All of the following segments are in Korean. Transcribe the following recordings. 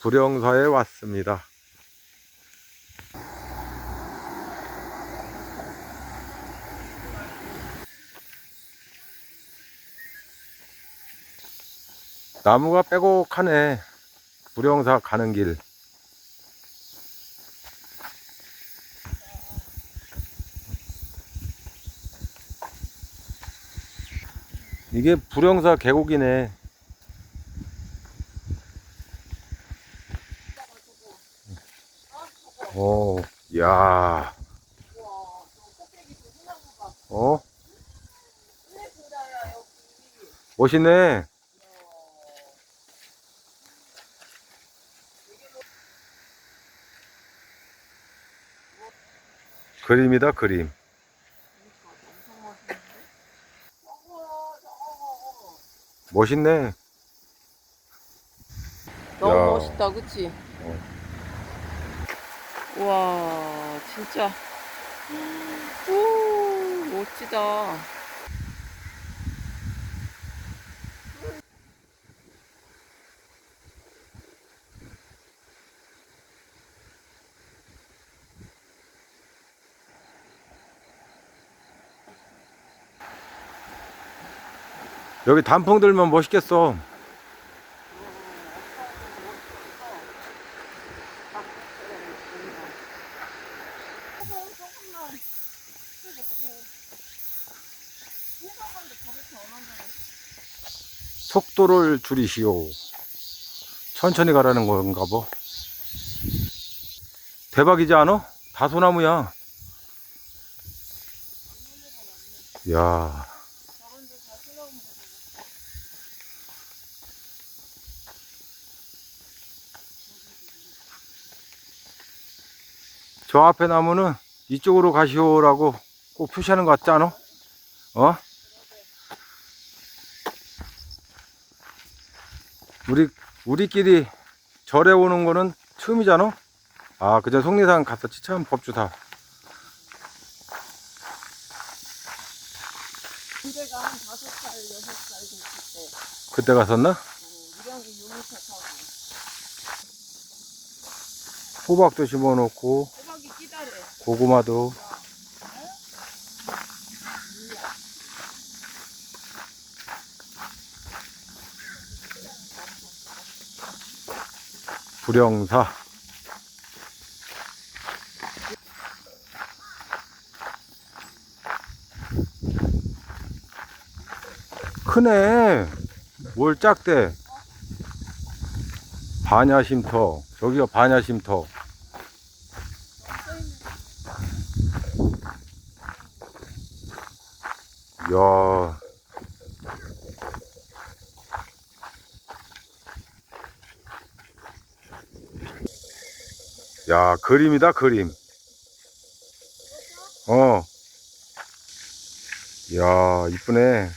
불영사에 왔습니다. 나무가 빼곡하네. 불영사 가는 길. 이게 불영사 계곡이네. 오, 야, 어? 멋있네. 그림이다, 그림. 멋있네. 너무 야. 멋있다, 그치? 우와, 진짜. 오, 멋지다. 여기 단풍 들면 멋있겠어. 속도를 줄이시오. 천천히 가라는 건가 보. 대박이지 않아? 다소나무야. 야. 저 앞에 나무는 이쪽으로 가시오라고 꼭 표시하는 것 같지 않아? 어? 우리, 우리끼리 절에 오는 거는 처음이잖아? 아, 그전 속리산 갔었지, 참, 법주다. 군대가 한 다섯 살, 여섯 살 됐을 때, 그때 갔었나? 유모차 타고, 호박도 심어놓고, 호박이 끼다래. 고구마도. 불영사. 크네. 뭘 작대. 반야심터. 저기가 반야심터. 야. 야, 그림이다, 그림. 어. 야, 이쁘네.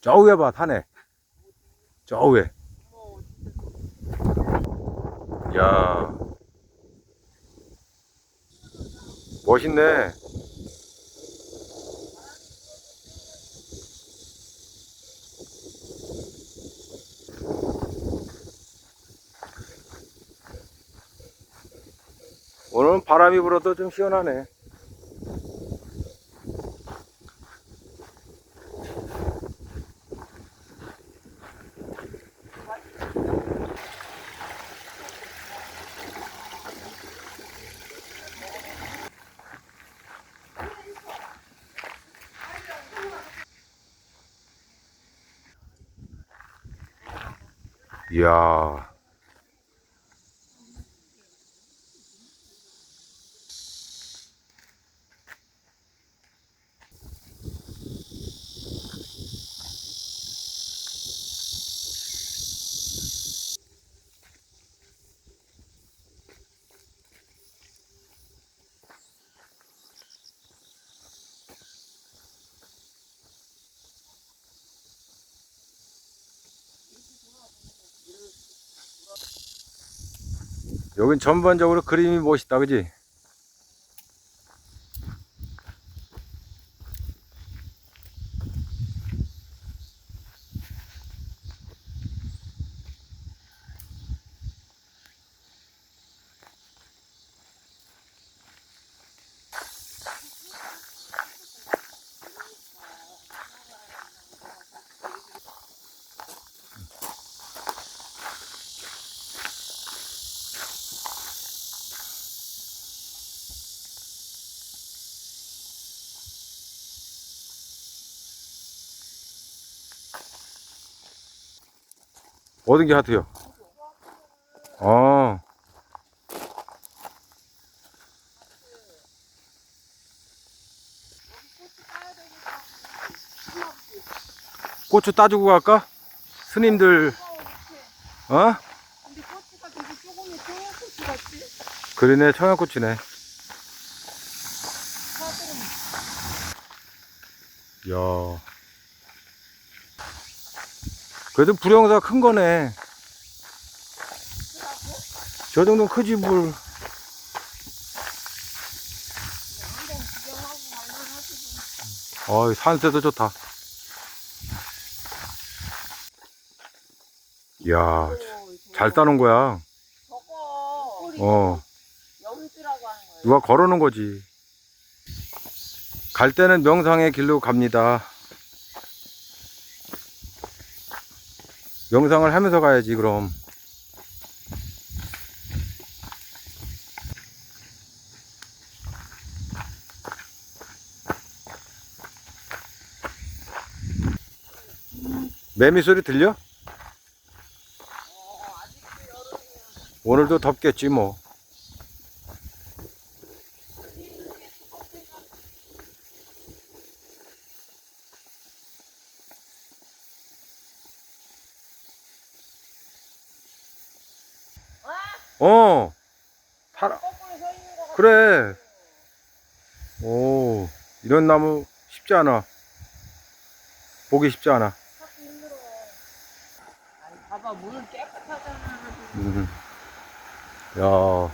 저 위에 봐, 타네. 저 위에. 야. 멋있네. 오늘은 바람이 불어도 좀 시원하네. 이야. 여긴 전반적으로 그림이 멋있다, 그지? 어떤 게 하트요? 어. 고추 따주고 갈까? 스님들, 어? 그러네, 청양고추네. 야 그래도 불영사 큰 거네. 저 정도는 크지, 물. 어이, 산세도 좋다. 이야, 뭐. 잘 따는 거야. 저거 어, 염주라고 하는 거예요. 누가 걸어놓은 거지. 갈 때는 명상의 길로 갑니다. 명상을 하면서 가야지, 그럼. 매미 소리 들려? 오늘도 덥겠지, 뭐. 어, 살아. 같아. 그래. 오, 이런 나무 쉽지 않아. 보기 쉽지 않아. 아니, 봐봐, 물 깨끗하잖아. 음. 야,